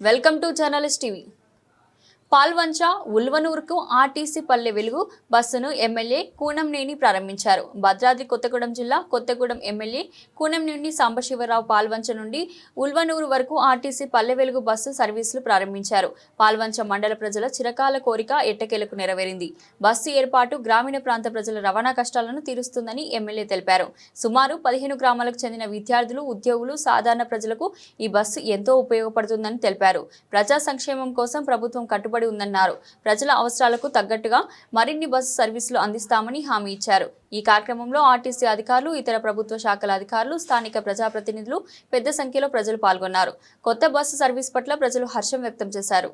Welcome to journalist TV Palvancha ఉల్వనూరుకు RTC Palle Velugu బస్సును MLA Kunamneni ప్రారంభించారు. భద్రాద్రి కొత్తగూడెం జిల్లా కొత్తగూడెం ఎమ్మెల్యే కూనంనేని సాంబశివరావు పాల్వంచ నుండి ఉల్వనూరు వరకు ఆర్టీసీ పల్లె వెలుగు బస్సు సర్వీసులు ప్రారంభించారు. పాల్వంచ మండల ప్రజల చిరకాల కోరిక ఎట్టకేలకు నెరవేరింది. బస్సు ఏర్పాటు గ్రామీణ ప్రాంత ప్రజల రవాణా కష్టాలను తీరుస్తుందని ఎమ్మెల్యే తెలిపారు. సుమారు పదిహేను గ్రామాలకు చెందిన విద్యార్థులు ఉద్యోగులు సాధారణ ప్రజలకు ఈ బస్సు ఎంతో ఉపయోగపడుతుందని తెలిపారు. ప్రజా సంక్షేమం కోసం ప్రభుత్వం కట్టుబడి ఉందన్నారు. ప్రజల అవసరాలకు తగ్గట్టుగా మరిన్ని బస్సు సర్వీసులు అందిస్తామని హామీ ఇచ్చారు. ఈ కార్యక్రమంలో ఆర్టీసీ అధికారులు ఇతర ప్రభుత్వ శాఖల అధికారులు స్థానిక ప్రజాప్రతినిధులు పెద్ద సంఖ్యలో ప్రజలు పాల్గొన్నారు. కొత్త బస్సు సర్వీస్ పట్ల ప్రజలు హర్షం వ్యక్తం చేశారు.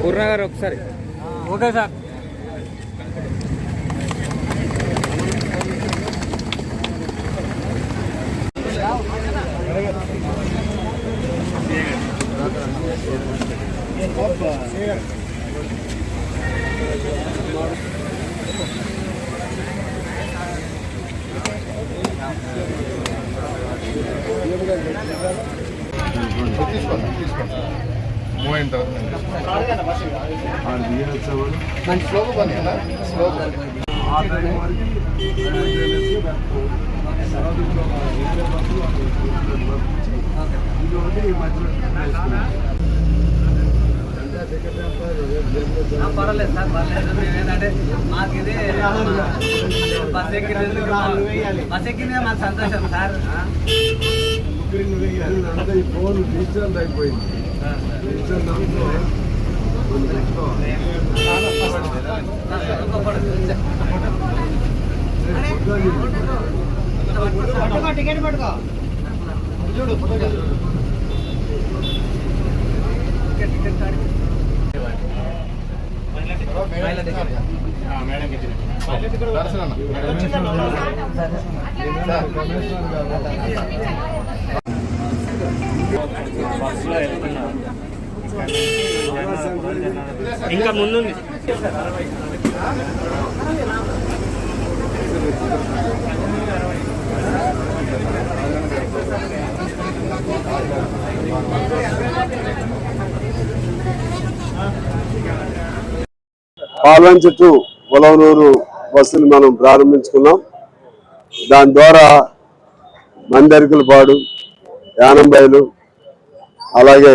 పూర్ణ గారు ఒకసారి. ఓకే సార్ తీసుకోండి తీసుకోండి మూవ్ పర్వాలేదు సార్ పర్లేదు మేము ఏంటంటే మాకు ఇది బస్ ఎక్కినందుకు బస్ ఎక్కిందే మాకు సంతోషం సార్. ఫోన్ డిజిటల్ అయిపోయింది. దాంట్లో టికెట్ పట్టుకో దర్శనం ఇంకా ముందు పాల్వంచ చెట్టు పొలవనూరు బస్సును మనం ప్రారంభించుకున్నాం. దాని ద్వారా మందరికలపాడు యానంబైలు అలాగే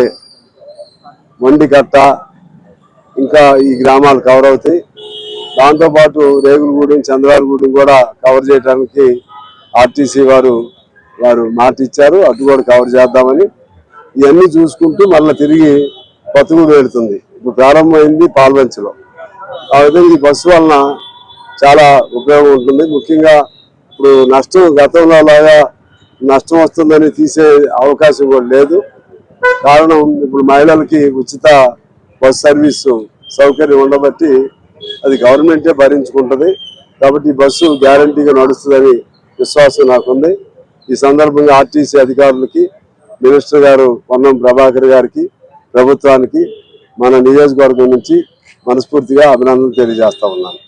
మండికట్ట ఇంకా ఈ గ్రామాలు కవర్ అవుతాయి. దాంతోపాటు రేగులగూడెం చంద్రాలగూడెం కూడా కవర్ చేయడానికి ఆర్టీసీ వారు వారు మాట ఇచ్చారు. అటు కూడా కవర్ చేద్దామని. ఇవన్నీ చూసుకుంటూ మళ్ళీ తిరిగి కొత్తగూడు వెళుతుంది ఇప్పుడు ప్రారంభమైంది పాల్వంచలో. ఆ విధంగా ఈ బస్సు వలన చాలా ఉపయోగం ఉంటుంది. ముఖ్యంగా ఇప్పుడు నష్టం గతంలో లాగా నష్టం వస్తుందని తీసే అవకాశం కూడా లేదు. కారణం ఇప్పుడు మహిళలకి ఉచిత బస్ సర్వీసు సౌకర్యం ఉండబట్టి అది గవర్నమెంటే భరించుకుంటుంది. కాబట్టి బస్సు గ్యారంటీగా నడుస్తుందని విశ్వాసం నాకుంది. ఈ సందర్భంగా ఆర్టీసీ అధికారులకి మినిస్టర్ గారు పొన్నం ప్రభాకర్ గారికి ప్రభుత్వానికి మన నియోజకవర్గం నుంచి మనస్ఫూర్తిగా అభినందనలు తెలియజేస్తా ఉన్నాను.